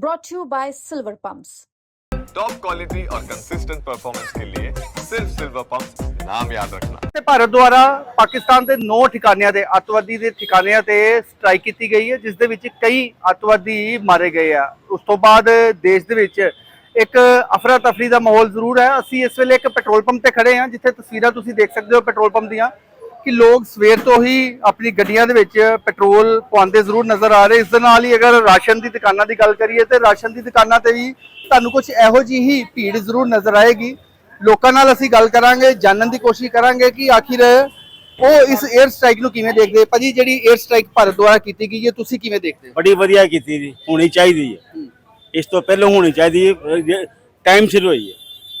brought to you by Silver Pumps. Top quality और consistent performance के लिए सिर्फ सिल्वर पंप नाम याद रखना ਤੇ ਭਾਰਤ ਦੁਆਰਾ ਪਾਕਿਸਤਾਨ ਦੇ 9 ਠਿਕਾਣਿਆਂ ਤੇ ਅੱਤਵਾਦੀ ਦੇ ਠਿਕਾਣਿਆਂ ਤੇ ਸਟ੍ਰਾਈਕ ਕੀਤੀ ਗਈ ਹੈ ਜਿਸ ਦੇ ਵਿੱਚ ਕਈ ਅੱਤਵਾਦੀ ਮਾਰੇ ਗਏ ਆ ਉਸ ਤੋਂ ਬਾਅਦ ਦੇਸ਼ ਦੇ ਵਿੱਚ ਇੱਕ ਅਫਰਾ ਤਫਰੀ ਦਾ ਮਾਹੌਲ ਜ਼ਰੂਰ ਹੈ ਅਸੀਂ ਇਸ ਵੇਲੇ ਇੱਕ ਪੈਟਰੋਲ ਪੰਪ ਤੇ ਖੜੇ ਹਾਂ ਜਿੱਥੇ ਤਸਵੀਰਾਂ ਤੁਸੀਂ ਦੇਖ ਸਕਦੇ ਹੋ ਪੈਟਰੋਲ ਪੰਪ ਦੀਆਂ ਕਿ ਲੋਕ ਸਵੇਰ ਤੋਂ ਹੀ ਆਪਣੀ ਗੱਡੀਆਂ ਦੇ ਵਿੱਚ ਪੈਟਰੋਲ ਪਵਾਉਂਦੇ ਜ਼ਰੂਰ ਨਜ਼ਰ ਆ ਰਹੇ। ਇਸ ਦੇ ਨਾਲ ਹੀ ਅਗਰ ਰਾਸ਼ਨ ਦੀ ਦੁਕਾਨਾਂ ਦੀ ਗੱਲ ਕਰੀਏ ਤੇ ਰਾਸ਼ਨ ਦੀ ਦੁਕਾਨਾਂ ਤੇ ਵੀ ਤੁਹਾਨੂੰ ਕੁਝ ਇਹੋ ਜਿਹੀ ਹੀ ਭੀੜ ਜ਼ਰੂਰ ਨਜ਼ਰ ਆਏਗੀ। ਲੋਕਾਂ ਨਾਲ ਅਸੀਂ ਗੱਲ ਕਰਾਂਗੇ ਜਾਣਨ ਦੀ ਕੋਸ਼ਿਸ਼ ਕਰਾਂਗੇ ਕਿ ਆਖਿਰ ਉਹ ਇਸ 에ਅਰ ਸਟ੍ਰਾਈਕ ਨੂੰ ਕਿਵੇਂ ਦੇਖਦੇ ਭਾਜੀ ਜਿਹੜੀ 에ਅਰ ਸਟ੍ਰਾਈਕ ਭਾਰਤ ਦੁਆਰਾ ਕੀਤੀ ਗਈ ਹੈ ਤੁਸੀਂ ਕਿਵੇਂ ਦੇਖਦੇ ਹੋ? ਬੜੀ ਵਧੀਆ ਕੀਤੀ ਜੀ ਹੋਣੀ ਚਾਹੀਦੀ ਹੈ। ਇਸ ਤੋਂ ਪਹਿਲਾਂ ਹੋਣੀ ਚਾਹੀਦੀ ਹੈ ਟਾਈਮ ਸਿਰ ਹੋਈ ਹੈ।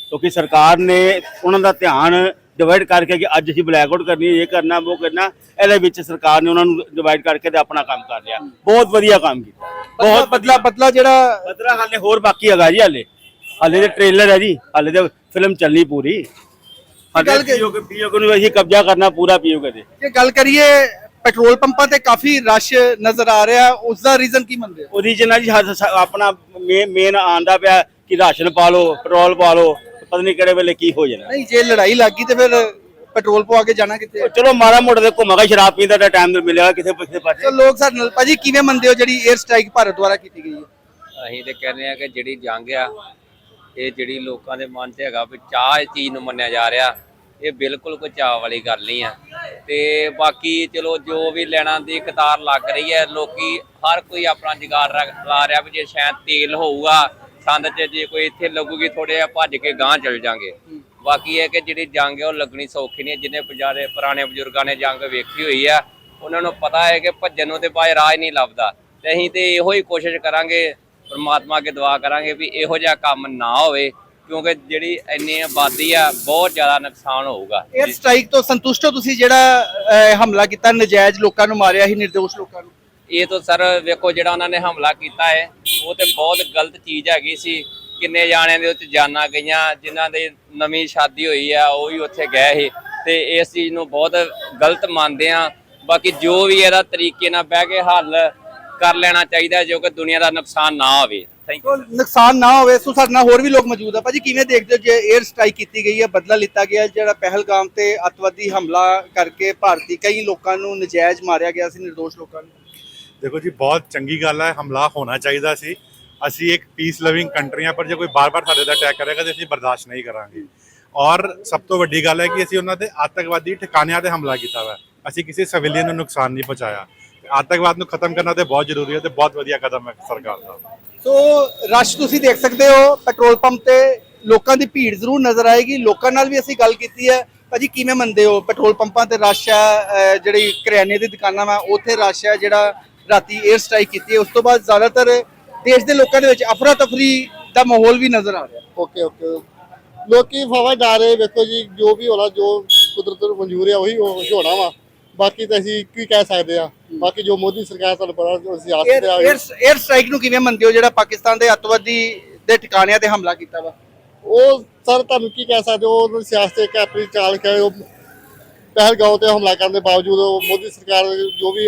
ਕਿਉਂਕਿ ਸਰਕਾਰ ਨੇ ਉਹਨਾਂ ਦਾ ਧਿਆਨ ਡਿਵਾਈਡ ਕਰਕੇ ਕਿ ਅੱਜ ਅਸੀਂ ਬਲੈਕ ਆਊਟ ਕਰਨੀ ਹੈ ਇਹ ਕਰਨਾ ਉਹ ਕਰਨਾ। ਇਹਦੇ ਵਿੱਚ ਸਰਕਾਰ ਨੇ ਉਹਨਾਂ ਨੂੰ ਡਿਵਾਈਡ ਕਰਕੇ ਤੇ ਆਪਣਾ ਕੰਮ ਕਰ ਲਿਆ। ਬਹੁਤ ਵਧੀਆ ਕੰਮ ਕੀਤਾ। ਬਹੁਤ ਬਦਲਾ ਬਦਲਾ ਜਿਹੜਾ ਬਦਰਾ ਹਾਲੇ ਹੋਰ ਬਾਕੀ ਹੈਗਾ ਜੀ ਹਾਲੇ। ਹਾਲੇ ਦੇ ਟ੍ਰੇਲਰ ਹੈ ਜੀ। ਹਾਲੇ ਤੇ ਫਿਲਮ ਚੱਲਣੀ ਪੂਰੀ। ਗੱਲ ਕਿ- ਪੀਓਕੇ ਪੀਓਕੇ ਨੂੰ ਅਸੀਂ ਕਬਜ਼ਾ ਕਰਨਾ ਪੂਰਾ ਪੀਓਕੇ ਤੇ। ਜੇ ਗੱਲ ਕਰੀਏ ਪੈਟਰੋਲ ਪੰਪਾਂ ਤੇ ਕਾਫੀ ਰਸ਼ ਨਜ਼ਰ ਆ ਰਿਹਾ। ਉਸ ਦਾ ਰੀਜ਼ਨ ਕੀ ਮੰਨਦੇ ਹੋ? ਉਹਦੀ ਜਨਾ ਜੀ ਆਪਣਾ ਮੇਨ ਆਂਦਾ ਪਿਆ ਕਿ ਰਾਸ਼ਨ ਪਾ ਲਓ ਪੈਟਰੋਲ ਪਾ ਲਓ ਪਤਾ ਨਹੀਂ ਕਿਹੜੇ ਵੇਲੇ ਕੀ ਹੋ ਜਾਣਾ। ਨਹੀਂ ਜੇ ਲੜਾਈ ਲੱਗ ਗਈ ਤੇ ਫਿਰ ਪੈਟਰੋਲ ਪਵਾ ਕੇ ਜਾਣਾ ਕਿੱਥੇ? ਚਲੋ ਮਾੜਾ ਮੋਟਾ ਤੇ ਘੁੰਮਾਗਾ ਸ਼ਰਾਬ ਪੀਂਦਾ ਤਾਂ ਟਾਈਮ ਮਿਲੇਗਾ ਕਿਥੇ ਕਿਸੇ ਪਾਸੇ ਸੋ ਲੋਕ ਸਾਡੇ ਨਾਲ ਭਾਜੀ ਕਿਵੇਂ ਮੰਨਦੇ ਹੋ ਜਿਹੜੀ 에ਅਰ ਸਟ੍ਰਾਈਕ ਭਾਰਤ ਦੁਆਰਾ ਕੀਤੀ ਗਈ ਹੈ? ਅਸੀਂ ਤੇ ਕਹਿੰਦੇ ਆ ਕਿ ਜਿਹੜੀ ਜੰਗ ਆ ਇਹ ਜਿਹੜੀ ਲੋਕਾਂ ਦੇ ਮਨ 'ਚ ਹੈਗਾ ਵੀ ਚਾਹ ਇਸ ਚੀਜ਼ ਨੂੰ ਮੰਨਿਆ ਜਾ ਰਿਹਾ ਇਹ ਬਿਲਕੁਲ ਕੋਈ ਚਾਹ ਵਾਲੀ ਗੱਲ ਨਹੀਂ ਆ। ਤੇ ਬਾਕੀ ਚਲੋ ਜੋ ਵੀ ਲੈਣਾ ਦੀ ਕਤਾਰ ਲੱਗ ਰਹੀ ਹੈ ਲੋਕੀ ਹਰ ਕੋਈ ਆਪਣਾ ਜੁਗਾੜ ਰੱਖ- ਲਾ ਰਿਹਾ ਵੀ ਜੇ ਸ਼ਾਇਦ ਤੇਲ ਹੋਊਗਾ ਸੰਦ 'ਚ ਜੇ ਕੋਈ ਇੱਥੇ ਲੱਗੂਗੀ ਥੋੜੇ ਜਿਹਾ ਭੱਜ ਕੇ ਗਾਂਹ ਚਲ ਜਾਾਂਗੇ। ਬਾਕੀ ਇਹ ਕਿ ਜਿਹੜੀ ਜੰਗ ਹੈ ਉਹ ਲੱਗਣੀ ਸੌਖੀ ਨਹੀਂ। ਜਿੰਨੇ ਪੁਜਾਰੇ ਪੁਰਾਣੇ ਬਜ਼ੁਰਗਾਂ ਨੇ ਜੰਗ ਵੇਖੀ ਹੋਈ ਆ ਉਹਨਾਂ ਨੂੰ ਪਤਾ ਹੈ ਕਿ ਭੱਜਣ ਨੂੰ ਤੇ ਬਾਹਰ ਹੀ ਨਹੀਂ ਲੱਭਦਾ। ਤੇ ਅਸੀਂ ਤੇ ਇਹੋ ਹੀ ਕੋਸ਼ਿਸ਼ ਕਰਾਂਗੇ ਪਰਮਾਤਮਾ ਅੱਗੇ ਦੁਆ ਕਰਾਂਗੇ ਵੀ ਇਹੋ ਜਿਹਾ ਕੰਮ ਨਾ ਹੋਵੇ ਕਿਉਂਕਿ ਜਿਹੜੀ ਇੰਨੀ ਆਬਾਦੀ ਆ ਬਹੁਤ ਜ਼ਿਆਦਾ ਨੁਕਸਾਨ ਹੋਊਗਾ। 에ਅਰ ਸਟ੍ਰਾਈਕ ਤੋਂ ਸੰਤੁਸ਼ਟ ਹੋ ਤੁਸੀਂ ਜਿਹੜਾ ਹਮਲਾ ਕੀਤਾ ਨਜਾਇਜ਼ ਲੋਕਾਂ ਨੂੰ ਮਾਰਿਆ ਸੀ ਨਿਰਦੋਸ਼ ਲੋਕਾਂ ਨੂੰ? ਇਹ ਤਾਂ ਸਰ ਵੇਖੋ ਜਿਹੜਾ ਉਹਨਾਂ ਨੇ ਹਮਲਾ ਕੀਤਾ ਹੈ ਉਹ ਤੇ ਬਹੁਤ ਗਲਤ ਚੀਜ਼ ਹੈਗੀ ਸੀ। ਕਿੰਨੇ ਜਾਣਿਆਂ ਦੇ ਉੱਤੇ ਜਾਨਾਂ ਗਈਆਂ, ਜਿਨ੍ਹਾਂ ਦੇ ਨਵੀਂ ਸ਼ਾਦੀ ਹੋਈ ਆ, ਉਹ ਵੀ ਉੱਥੇ ਗਏ ਸੀ। ਤੇ ਇਸ ਚੀਜ਼ ਨੂੰ ਬਹੁਤ ਗਲਤ ਮੰਨਦੇ ਆ। ਬਾਕੀ ਜੋ ਵੀ ਇਹਦਾ ਤਰੀਕੇ ਨਾਲ ਬਹਿ ਕੇ ਹੱਲ ਕਰ ਲੈਣਾ ਚਾਹੀਦਾ ਜੋ ਕਿ ਦੁਨੀਆ ਦਾ ਨੁਕਸਾਨ ਨਾ ਹੋਵੇ। ਥੈਂਕ ਯੂ ਨੁਕਸਾਨ ਨਾ ਹੋਵੇ, ਸੋ ਸਾਡੇ ਨਾਲ ਹੋਰ ਵੀ ਲੋਕ ਮੌਜੂਦ ਆ। ਭਾਜੀ, ਕਿਵੇਂ ਦੇਖਦੇ ਹੋ ਜੇ 에ਅਰ ਸਟ੍ਰਾਈਕ ਕੀਤੀ ਗਈ ਹੈ, ਬਦਲਾ ਲਿੱਤਾ ਗਿਆ, ਜਿਹੜਾ ਪਹਿਲਗਾਮ ਤੇ ਅੱਤਵਾਦੀ ਹਮਲਾ ਕਰਕੇ ਭਾਰਤੀ ਕਈ ਲੋਕਾਂ ਨੂੰ ਨਜਾਇਜ਼ ਮਾਰਿਆ ਗਿਆ ਸੀ, ਨਿਰਦੋਸ਼ ਲੋਕਾਂ ਨੂੰ? ਦੇਖੋ ਜੀ, ਬਹੁਤ ਚੰਗੀ ਗੱਲ ਹੈ ਹਮਲਾ ਹੋਣਾ ਚਾਹੀਦਾ ਸੀ। ਅਸੀਂ ਇੱਕ ਪੀਸ ਲਵਿੰਗ ਕੰਟਰੀ ਪਰ ਜੇ ਕੋਈ ਬਾਰ-ਬਾਰ ਸਾਡੇ ਤੇ ਅਟੈਕ ਕਰੇਗਾ ਤੇ ਅਸੀਂ ਬਰਦਾਸ਼ਤ ਨਹੀਂ ਕਰਾਂਗੇ। ਔਰ ਸਭ ਤੋਂ ਵੱਡੀ ਗੱਲ ਹੈ ਕਿ ਅਸੀਂ ਉਹਨਾਂ ਦੇ ਆਤੰਕਵਾਦੀ ਠਿਕਾਣਿਆਂ ਤੇ ਹਮਲਾ ਕੀਤਾ ਵਾ ਅਸੀਂ ਕਿਸੇ ਸਿਵਿਲੀਅਨ ਨੂੰ ਨੁਕਸਾਨ ਨਹੀਂ ਪਹੁੰਚਾਇਆ। ਆਤੰਕਵਾਦ ਨੂੰ ਖਤਮ ਕਰਨਾ ਤੇ ਬਹੁਤ ਜ਼ਰੂਰੀ ਹੈ ਤੇ ਬਹੁਤ ਵਧੀਆ ਕਦਮ ਹੈ ਸਰਕਾਰ ਦਾ। ਸੋ ਰਸ਼ ਤੁਸੀਂ ਦੇਖ ਸਕਦੇ ਹੋ ਪੈਟਰੋਲ ਪੰਪ ਤੇ ਲੋਕਾਂ ਦੀ ਭੀੜ ਜ਼ਰੂਰ ਨਜ਼ਰ ਆਏਗੀ। ਲੋਕਾਂ ਨਾਲ ਵੀ ਅਸੀਂ ਗੱਲ ਕੀਤੀ ਹੈ। ਭਾਜੀ, ਕਿਵੇਂ ਮੰਨਦੇ ਹੋ? ਪੈਟਰੋਲ ਪੰਪਾਂ ਤੇ ਰਸ਼ ਹੈ ਜਿਹੜੀ ਕਰਿਆਨੇ ਦੀ ਦੁਕਾਨਾਂ ਵਾ, ਉੱਥੇ ਰਸ਼ ਹੈ ਜਿਹੜਾ ਰਾਤੀ 에ਅਰ ਸਟ੍ਰਾਈਕ ਕੀਤੀ ਹੈ ਉਸ ਤੋਂ ਬਾਅਦ ਜ਼ਿਆਦਾਤਰ ਦੇਸ਼ ਦੇ ਲੋਕਾਂ ਦੇ ਵਿੱਚ ਅਫਰਾ ਤਫਰੀ ਦਾ ਮਾਹੌਲ ਵੀ ਨਜ਼ਰ ਆ ਰਿਹਾ। ਓਕੇ ਓਕੇ ਲੋਕੀ ਫਵਾ ਜਾ ਰਹੇ ਵੇਖੋ ਜੀ ਜੋ ਵੀ ਹੋਣਾ ਜੋ ਕੁਦਰਤ ਨੂੰ ਮਨਜ਼ੂਰ ਹੈ ਉਹੀ ਹੋਣਾ ਵਾ। ਬਾਕੀ ਤਾਂ ਅਸੀਂ ਕੀ ਕਹਿ ਸਕਦੇ ਆ? ਬਾਕੀ ਜੋ ਮੋਦੀ ਸਰਕਾਰ ਤੁਹਾਨੂੰ ਪਤਾ ਅਸੀਂ ਆਸ ਤੇ ਆ ਗਏ 에ਅਰ ਸਟ੍ਰਾਈਕ ਨੂੰ ਕਿਵੇਂ ਮੰਨਦੇ ਹੋ ਜਿਹੜਾ ਪਾਕਿਸਤਾਨ ਦੇ ਅੱਤਵਾਦੀ ਦੇ ਠਿਕਾਣਿਆਂ ਤੇ ਹਮਲਾ ਕੀਤਾ ਵਾ? ਉਹ ਸਰ ਤੁਹਾਨੂੰ ਕੀ ਕਹਿ ਸਕਦੇ ਹੋ? ਉਹਨਾਂ ਸਿਆਸਤ ਇੱਕ ਆਪਣੀ ਚਾਲ ਹੈ ਉਹ ਪਹਿਲਗਾਉਂ ਤੇ ਹਮਲਾ ਕਰਨ ਦੇ ਬਾਵਜੂਦ ਉਹ ਮੋਦੀ ਸਰਕਾਰ ਜੋ ਵੀ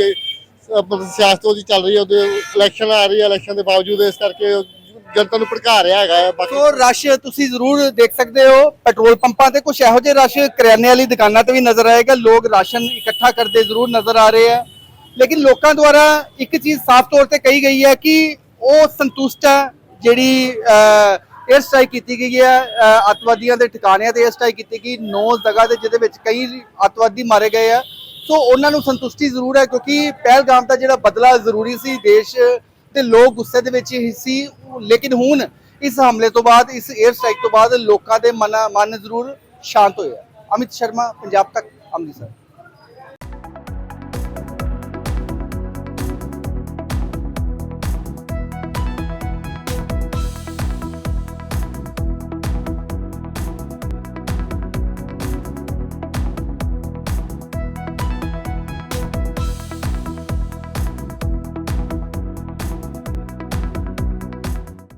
ਸਿਆਸਤ ਉਹਦੀ ਚੱਲ ਰਹੀ ਹੈ ਉਹਦੇ ਇਲੈਕਸ਼ਨ ਆ ਰਹੀ ਹੈ ਇਲੈਕਸ਼ਨ ਦੇ ਬਾਵਜੂਦ ਇਸ ਕਰਕੇ ਜਨਤਾ ਨੂੰ ਭੜਕਾ ਰਿਹਾ ਹੈਗਾ ਹੈ। ਬਾਕੀ ਸੋ ਰਸ਼ ਤੁਸੀਂ ਜ਼ਰੂਰ ਦੇਖ ਸਕਦੇ ਹੋ ਪੈਟਰੋਲ ਪੰਪਾਂ ਤੇ ਕੁਝ ਇਹੋ ਜਿਹੇ ਰਸ਼ ਕਰਿਆਨੇ ਵਾਲੀ ਦੁਕਾਨਾਂ ਤੇ ਵੀ ਨਜ਼ਰ ਆਏਗਾ ਲੋਕ ਰਾਸ਼ਨ ਇਕੱਠਾ ਕਰਦੇ ਜ਼ਰੂਰ ਨਜ਼ਰ ਆ ਰਹੇ ਆ ਲੇਕਿਨ ਲੋਕਾਂ ਦੁਆਰਾ ਇੱਕ ਚੀਜ਼ ਸਾਫ਼ ਤੌਰ ਤੇ ਕਹੀ ਗਈ ਹੈ ਕਿ ਉਹ ਸੰਤੁਸ਼ਟ ਹੈ ਜਿਹੜੀ 에ਅਰ ਸਟ੍ਰਾਈਕ ਕੀਤੀ ਗਈ ਹੈ ਅਹ, ਅੱਤਵਾਦੀਆਂ ਦੇ ਠਿਕਾਣਿਆਂ ਤੇ 에ਅਰ ਸਟ੍ਰਾਈਕ ਕੀਤੀ ਗਈ ਨੌ ਜਗ੍ਹਾ ਤੇ ਜਿਹਦੇ ਵਿੱਚ ਕਈ ਅੱਤਵਾਦੀ ਮਾਰੇ ਗਏ ਆ ਸੋ ਉਹਨਾਂ ਨੂੰ ਸੰਤੁਸ਼ਟੀ ਜ਼ਰੂਰ ਹੈ ਕਿਉਂਕਿ ਪਹਿਲਗਾਮ ਦਾ ਜਿਹੜਾ ਬਦਲਾ ਜ਼ਰੂਰੀ ਸੀ ਦੇਸ਼ ਤੇ ਲੋਕ ਗੁੱਸੇ ਦੇ ਵਿੱਚ ਹੀ ਸੀ। ਲੇਕਿਨ ਹੁਣ ਇਸ ਹਮਲੇ ਤੋਂ ਬਾਅਦ, ਇਸ 에ਅਰ ਸਟ੍ਰਾਈਕ ਤੋਂ ਬਾਅਦ ਲੋਕਾਂ ਦੇ ਮਨ ਮਨ ਜ਼ਰੂਰ ਸ਼ਾਂਤ ਹੋਇਆ ਅਮਿਤ ਸ਼ਰਮਾ, ਪੰਜਾਬ ਤੱਕ, ਅੰਮ੍ਰਿਤਸਰ।